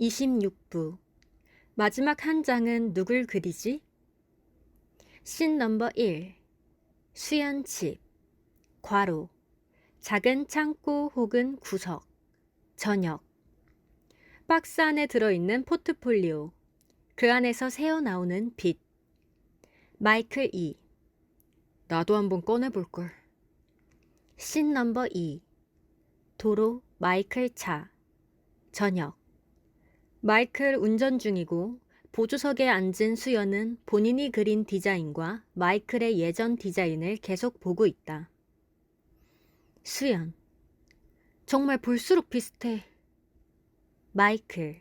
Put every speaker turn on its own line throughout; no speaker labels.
26부. 마지막 한 장은 누굴 그리지? 씬 넘버 1 수연집. 괄호. 작은 창고 혹은 구석. 저녁. 박스 안에 들어있는 포트폴리오. 그 안에서 새어나오는 빛. 마이클 2 나도 한번 꺼내볼걸. 씬 넘버 2 도로 마이클 차. 저녁 마이클 운전 중이고 보조석에 앉은 수연은 본인이 그린 디자인과 마이클의 예전 디자인을 계속 보고 있다. 수연. 정말 볼수록 비슷해. 마이클.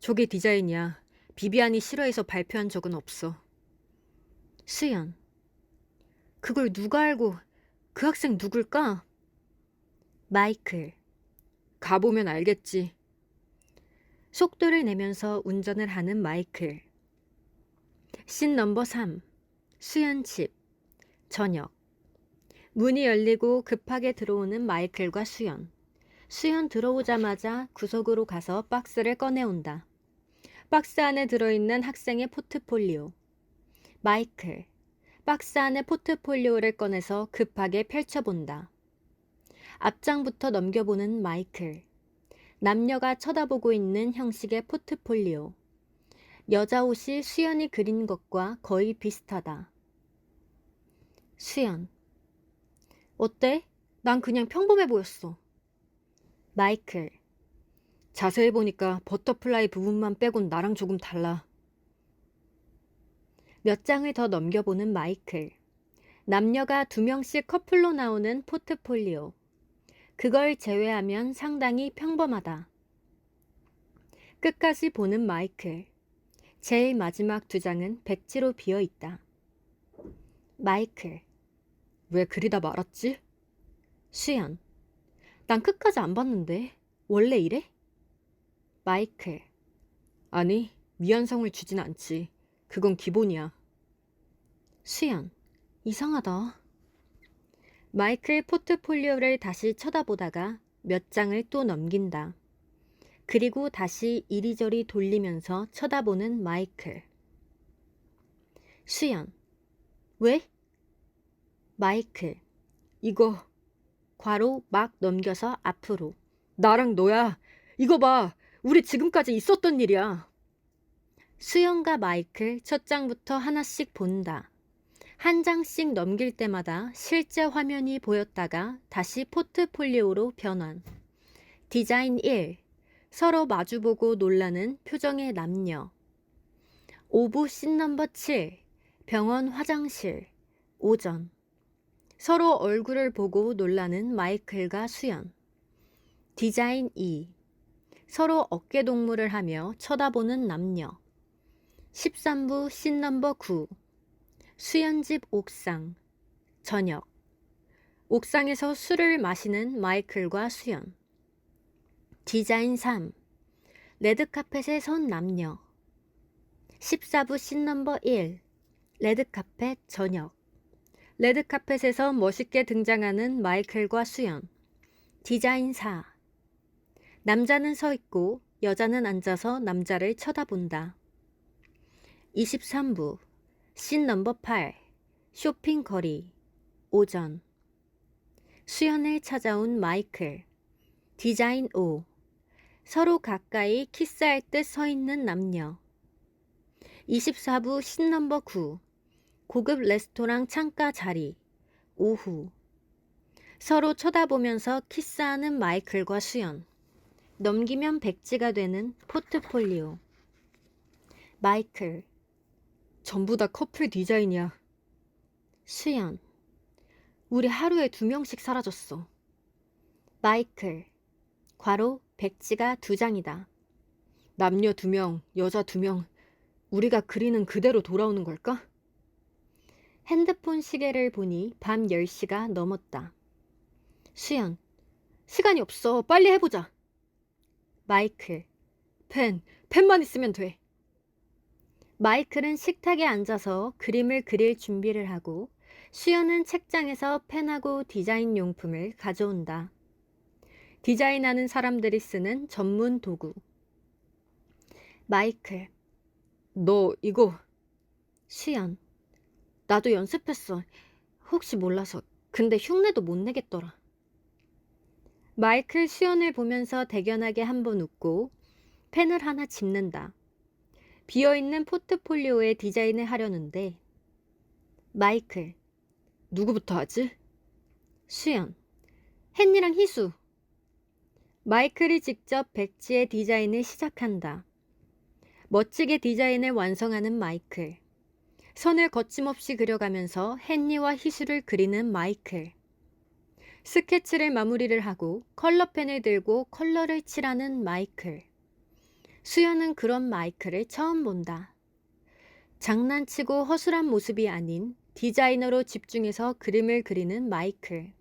저게 디자인이야. 비비안이 싫어해서 발표한 적은 없어. 수연. 그걸 누가 알고 그 학생 누굴까? 마이클. 가보면 알겠지. 속도를 내면서 운전을 하는 마이클. 씬 넘버 3. 수연 집. 저녁. 문이 열리고 급하게 들어오는 마이클과 수연. 수연 들어오자마자 구석으로 가서 박스를 꺼내온다. 박스 안에 들어있는 학생의 포트폴리오. 마이클. 박스 안에 포트폴리오를 꺼내서 급하게 펼쳐본다. 앞장부터 넘겨보는 마이클. 남녀가 쳐다보고 있는 형식의 포트폴리오. 여자 옷이 수연이 그린 것과 거의 비슷하다. 수연. 어때? 난 그냥 평범해 보였어. 마이클. 자세히 보니까 버터플라이 부분만 빼곤 나랑 조금 달라. 몇 장을 더 넘겨보는 마이클. 남녀가 두 명씩 커플로 나오는 포트폴리오. 그걸 제외하면 상당히 평범하다. 끝까지 보는 마이클. 제일 마지막 두 장은 백지로 비어 있다. 마이클. 왜 그리다 말았지? 수연. 난 끝까지 안 봤는데. 원래 이래? 마이클. 아니, 미완성을 주진 않지. 그건 기본이야. 수연. 이상하다. 마이클 포트폴리오를 다시 쳐다보다가 몇 장을 또 넘긴다. 그리고 다시 이리저리 돌리면서 쳐다보는 마이클. 수연. 왜? 마이클. 이거 괄호 막 넘겨서 앞으로. 나랑 너야. 이거 봐. 우리 지금까지 있었던 일이야. 수연과 마이클 첫 장부터 하나씩 본다. 한 장씩 넘길 때마다 실제 화면이 보였다가 다시 포트폴리오로 변환. 디자인 1. 서로 마주보고 놀라는 표정의 남녀. 오부 씬 넘버 7. 병원 화장실. 오전. 서로 얼굴을 보고 놀라는 마이클과 수연. 디자인 2. 서로 어깨 동무를 하며 쳐다보는 남녀. 13부 씬 넘버 9. 수연집 옥상. 저녁. 옥상에서 술을 마시는 마이클과 수연. 디자인 3. 레드카펫에 선 남녀. 14부 씬 넘버 1. 레드카펫 저녁. 레드카펫에서 멋있게 등장하는 마이클과 수연. 디자인 4. 남자는 서 있고 여자는 앉아서 남자를 쳐다본다. 23부 씬 넘버 8 쇼핑 거리 오전. 수연을 찾아온 마이클 디자인 5 서로 가까이 키스할 듯 서 있는 남녀. 24부 씬 넘버 9 고급 레스토랑 창가 자리 오후. 서로 쳐다보면서 키스하는 마이클과 수연. 넘기면 백지가 되는 포트폴리오. 마이클 전부 다 커플 디자인이야. 수연. 우리 하루에 두 명씩 사라졌어. 마이클. 괄호 백지가 두 장이다. 남녀 두 명, 여자 두 명. 우리가 그리는 그대로 돌아오는 걸까? 핸드폰 시계를 보니 밤 10시가 넘었다. 수연. 시간이 없어. 빨리 해보자. 마이클. 펜. 펜만 있으면 돼. 마이클은 식탁에 앉아서 그림을 그릴 준비를 하고 수연은 책장에서 펜하고 디자인 용품을 가져온다. 디자인하는 사람들이 쓰는 전문 도구. 마이클. 너 이거. 수연. 나도 연습했어. 혹시 몰라서. 근데 흉내도 못 내겠더라. 마이클 수연을 보면서 대견하게 한번 웃고 펜을 하나 집는다. 비어있는 포트폴리오에 디자인을 하려는데 마이클. 누구부터 하지? 수연. 헨리랑 희수. 마이클이 직접 백지의 디자인을 시작한다. 멋지게 디자인을 완성하는 마이클. 선을 거침없이 그려가면서 헨리와 희수를 그리는 마이클. 스케치를 마무리를 하고 컬러펜을 들고 컬러를 칠하는 마이클. 수연은 그런 마이클을 처음 본다. 장난치고 허술한 모습이 아닌 디자이너로 집중해서 그림을 그리는 마이클.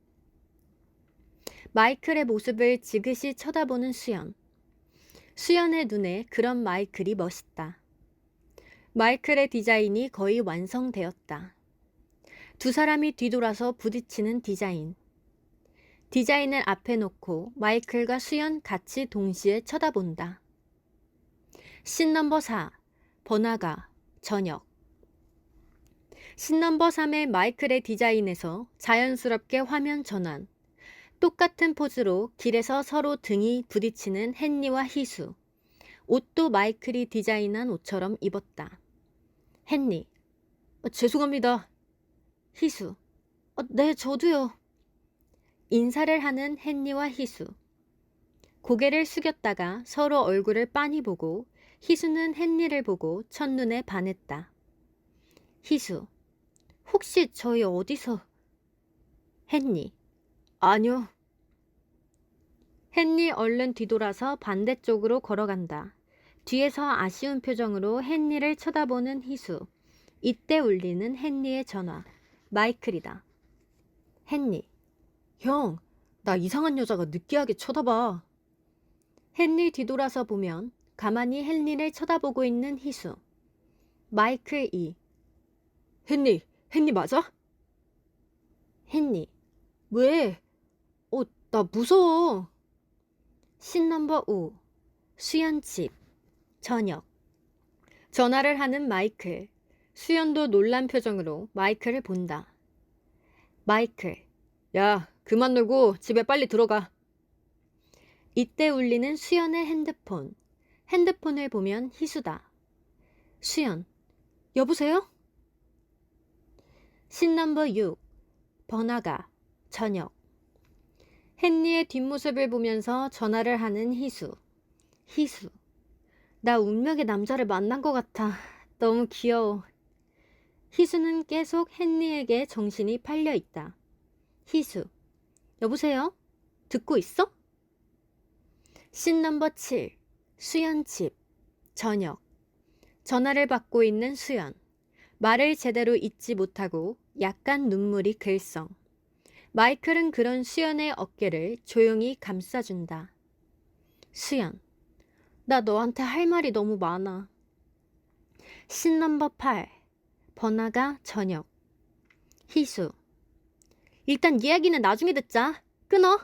마이클의 모습을 지그시 쳐다보는 수연. 수연의 눈에 그런 마이클이 멋있다. 마이클의 디자인이 거의 완성되었다. 두 사람이 뒤돌아서 부딪히는 디자인. 디자인을 앞에 놓고 마이클과 수연 같이 동시에 쳐다본다. 신 넘버 4. 번화가. 저녁. 신 넘버 3의 마이클의 디자인에서 자연스럽게 화면 전환. 똑같은 포즈로 길에서 서로 등이 부딪히는 헨리와 희수. 옷도 마이클이 디자인한 옷처럼 입었다. 헨리. 어, 죄송합니다. 희수. 어, 네, 저도요. 인사를 하는 헨리와 희수. 고개를 숙였다가 서로 얼굴을 빤히 보고 희수는 헨리를 보고 첫눈에 반했다. 희수. 혹시 저희 어디서? 헨리. 아니요. 헨리 얼른 뒤돌아서 반대쪽으로 걸어간다. 뒤에서 아쉬운 표정으로 헨리를 쳐다보는 희수. 이때 울리는 헨리의 전화. 마이클이다. 헨리. 형, 나 이상한 여자가 느끼하게 쳐다봐. 헨리 뒤돌아서 보면 가만히 헨리를 쳐다보고 있는 희수. 마이클 2. 헨리, 헨리 맞아? 헨리. 왜? 어, 나 무서워. 신 넘버 5. 수연 집. 저녁. 전화를 하는 마이클. 수연도 놀란 표정으로 마이클을 본다. 마이클. 야, 그만 놀고 집에 빨리 들어가. 이때 울리는 수연의 핸드폰. 핸드폰을 보면 희수다. 수연. 여보세요? 신 넘버 6. 번화가. 저녁. 헨리의 뒷모습을 보면서 전화를 하는 희수. 희수. 나 운명의 남자를 만난 것 같아. 너무 귀여워. 희수는 계속 헨리에게 정신이 팔려 있다. 희수. 여보세요? 듣고 있어? 신 넘버 7. 수연 집. 저녁. 전화를 받고 있는 수연. 말을 제대로 잊지 못하고 약간 눈물이 글썽. 마이클은 그런 수연의 어깨를 조용히 감싸준다. 수연. 나 너한테 할 말이 너무 많아. 신 넘버 8. 번화가 저녁. 희수. 일단 이야기는 나중에 듣자. 끊어.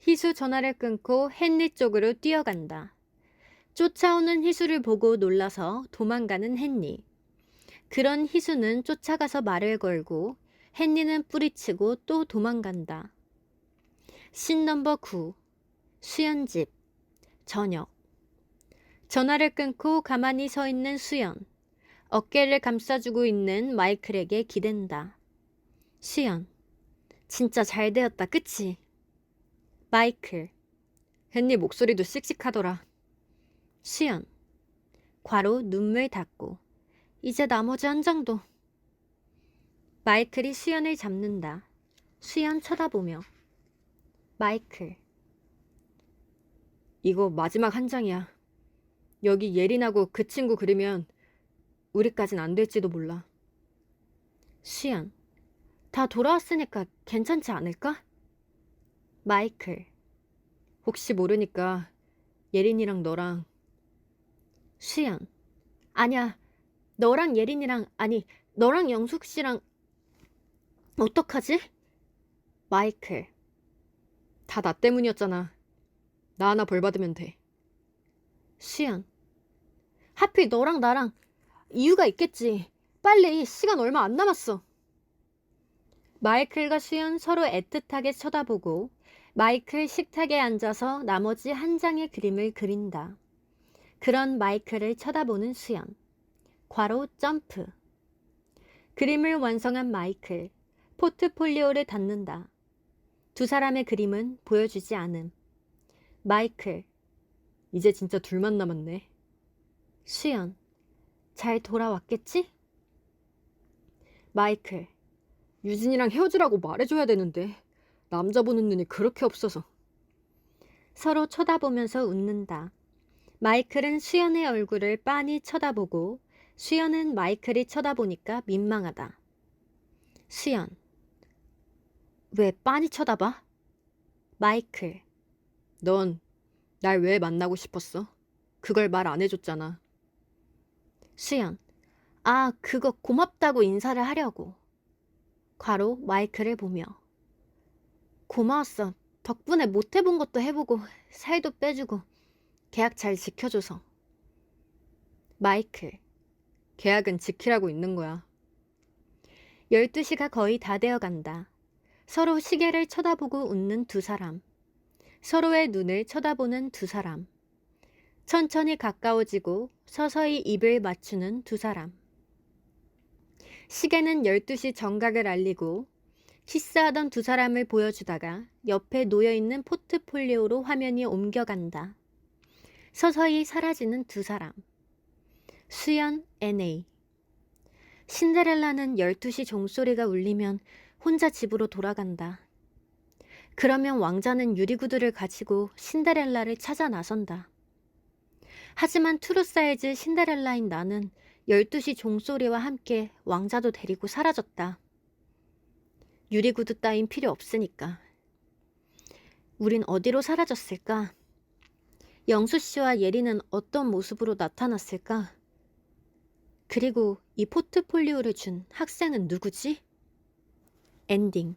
희수 전화를 끊고 헨리 쪽으로 뛰어간다. 쫓아오는 희수를 보고 놀라서 도망가는 헨리. 그런 희수는 쫓아가서 말을 걸고 헨리는 뿌리치고 또 도망간다. 신 넘버 9. 수연집. 저녁. 전화를 끊고 가만히 서 있는 수연. 어깨를 감싸주고 있는 마이클에게 기댄다. 수연. 진짜 잘 되었다, 그치? 마이클. 헨리 목소리도 씩씩하더라. 수연. 괄호 눈물 닦고. 이제 나머지 한 장도. 마이클이 수연을 잡는다. 수연 쳐다보며. 마이클. 이거 마지막 한 장이야. 여기 예린하고 그 친구 그리면 우리까진 안 될지도 몰라. 수연. 다 돌아왔으니까 괜찮지 않을까? 마이클. 혹시 모르니까 예린이랑 너랑 수연. 아니야. 너랑 예린이랑 아니 너랑 영숙 씨랑 어떡하지? 마이클. 다 나 때문이었잖아. 나 하나 벌 받으면 돼. 수연. 하필 너랑 나랑 이유가 있겠지. 빨리 시간 얼마 안 남았어. 마이클과 수연 서로 애틋하게 쳐다보고 마이클 식탁에 앉아서 나머지 한 장의 그림을 그린다. 그런 마이클을 쳐다보는 수연. 괄호 점프. 그림을 완성한 마이클. 포트폴리오를 닫는다. 두 사람의 그림은 보여주지 않음. 마이클. 이제 진짜 둘만 남았네. 수연. 잘 돌아왔겠지? 마이클. 유진이랑 헤어지라고 말해줘야 되는데 남자 보는 눈이 그렇게 없어서. 서로 쳐다보면서 웃는다. 마이클은 수연의 얼굴을 빤히 쳐다보고 수연은 마이클이 쳐다보니까 민망하다. 수연. 왜 빤히 쳐다봐? 마이클. 넌 날 왜 만나고 싶었어? 그걸 말 안 해줬잖아. 수연. 아, 그거 고맙다고 인사를 하려고. 괄호 마이클을 보며. 고마웠어. 덕분에 못 해본 것도 해보고 살도 빼주고 계약 잘 지켜줘서. 마이클. 계약은 지키라고 있는 거야. 12시가 거의 다 되어 간다. 서로 시계를 쳐다보고 웃는 두 사람. 서로의 눈을 쳐다보는 두 사람. 천천히 가까워지고 서서히 입을 맞추는 두 사람. 시계는 12시 정각을 알리고 키스하던 두 사람을 보여주다가 옆에 놓여있는 포트폴리오로 화면이 옮겨간다. 서서히 사라지는 두 사람. 수연 NA. 신데렐라는 12시 종소리가 울리면 혼자 집으로 돌아간다. 그러면 왕자는 유리구두를 가지고 신데렐라를 찾아 나선다. 하지만 트루 사이즈 신데렐라인 나는 12시 종소리와 함께 왕자도 데리고 사라졌다. 유리구두 따윈 필요 없으니까. 우린 어디로 사라졌을까? 영수 씨와 예리는 어떤 모습으로 나타났을까? 그리고 이 포트폴리오를 준 학생은 누구지? 엔딩.